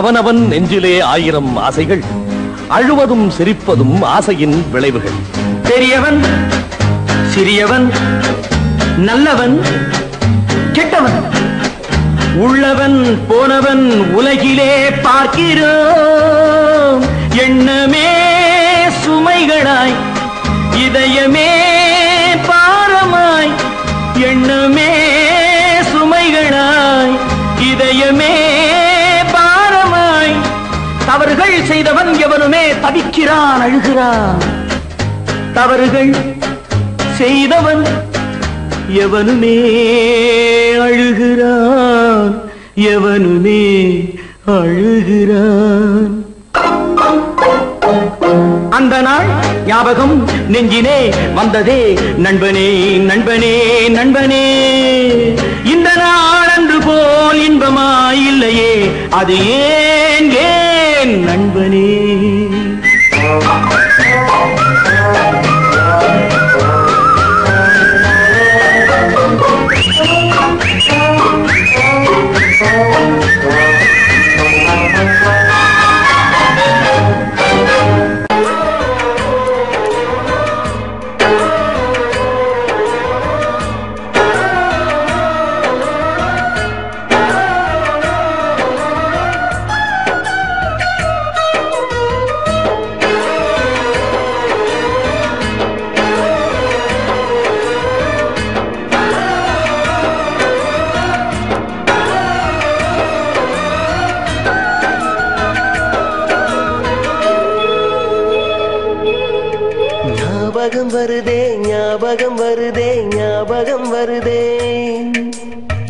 அவனவன் நெஞ்சிலே ஆயிரம் ஆசைகள் அழுவதும் சிரிப்பதும் ஆசையின் விளைவுகள். பெரியவன் சிறியவன் நல்லவன் கெட்டவன். உள்ளவன் போனவன் உலகிலே பார்க்கிறோம். எண்ணமே சுமைகளாய் இதயமே தவிக்கிறான் அழுகிறான். தவறுகள் செய்தவன் எவனுமே அழுகிறான் எவனுமே அழுகிறான். அந்த நாள் ஞாபகம் நெஞ்சினே வந்ததே நண்பனே நண்பனே நண்பனே இந்த நாள் அன்று போல் இன்பமாயில்லையே அது ஏன் ஏன் நண்பனே? ஞாபகம் வருதே ஞாபகம் வருதே ஞாபகம் வருதே.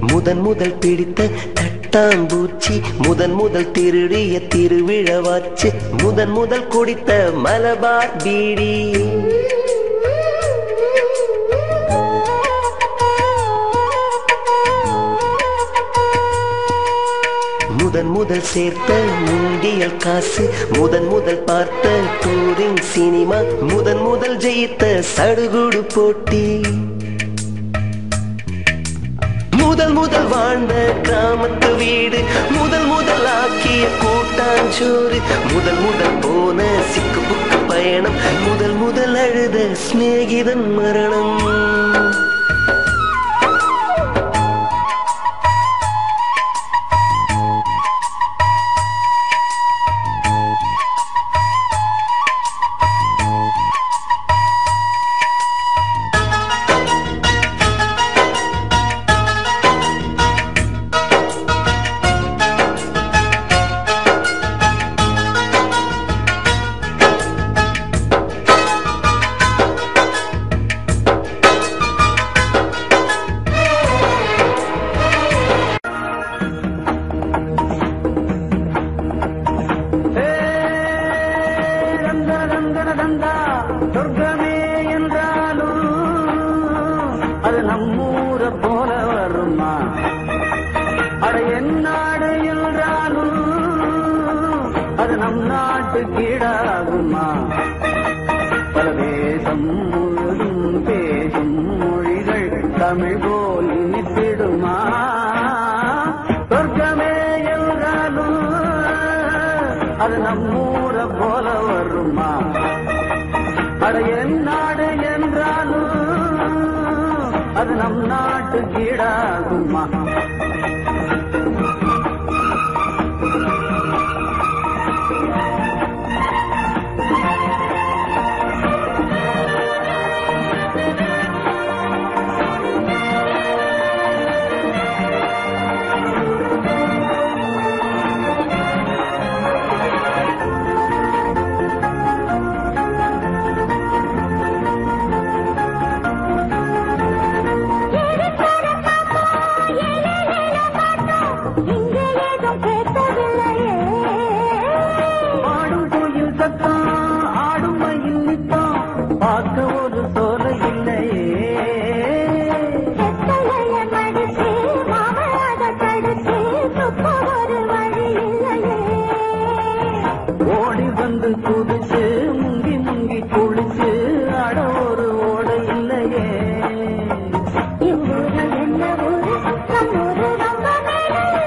முதன் முதல் பிடித்த தட்டாம்பூச்சி முதன் முதல் திருடிய திருவிழவாச்சு முதன் முதல் குடித்த மலபார் பீடி. முதன் முதல் சேர்த்த முண்டியல் காசு. முதன் முதல் பார்த்த டூரிங் சினிமா. முதன் முதல் ஜெயித்த சடுகுடு போட்டி. முதல் முதல் வாழ்ந்த கிராமத்து வீடு. முதல் முதல் ஆக்கிய கூட்டாஞ்சோறு. முதல் முதல் போன சிக்கு புக்கு பயணம். முதல் முதல் அழுத சிநேகிதன் மரணம். அது நம்மூர போல வருமா? அட என்னாடு என்றாலும் அது நம் நாட்டு கீழாகுமா பல தேசம் முழுதும் பேசும் மொழிகள் தமிழ் அது நம் நாட்டு கீழாகுமா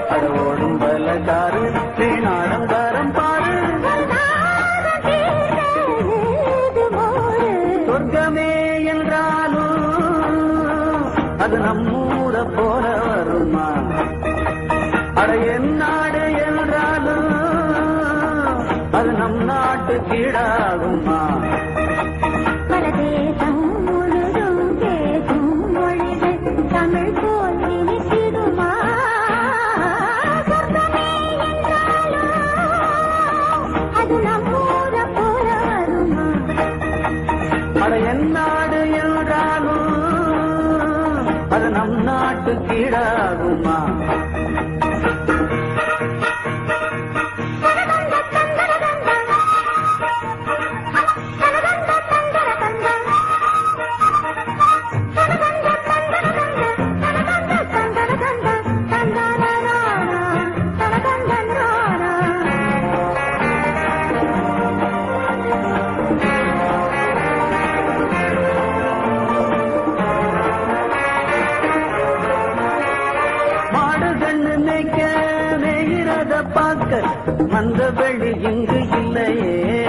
கடவோடும் பலகாரு தேனாடம் தரம் பாரு சொர்க்கமே என்றாலும் அது நம்மூட போற நம் நாட்டு கிடாகுமா வந்த வழி இங்கு இல்லையே.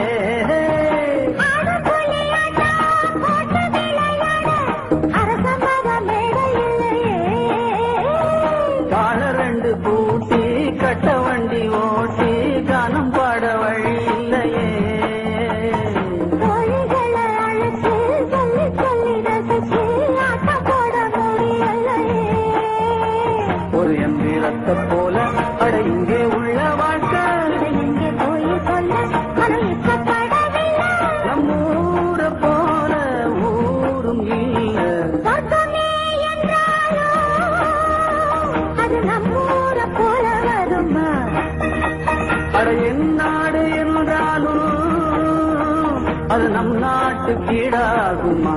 காட்டுக்கீடாகுமா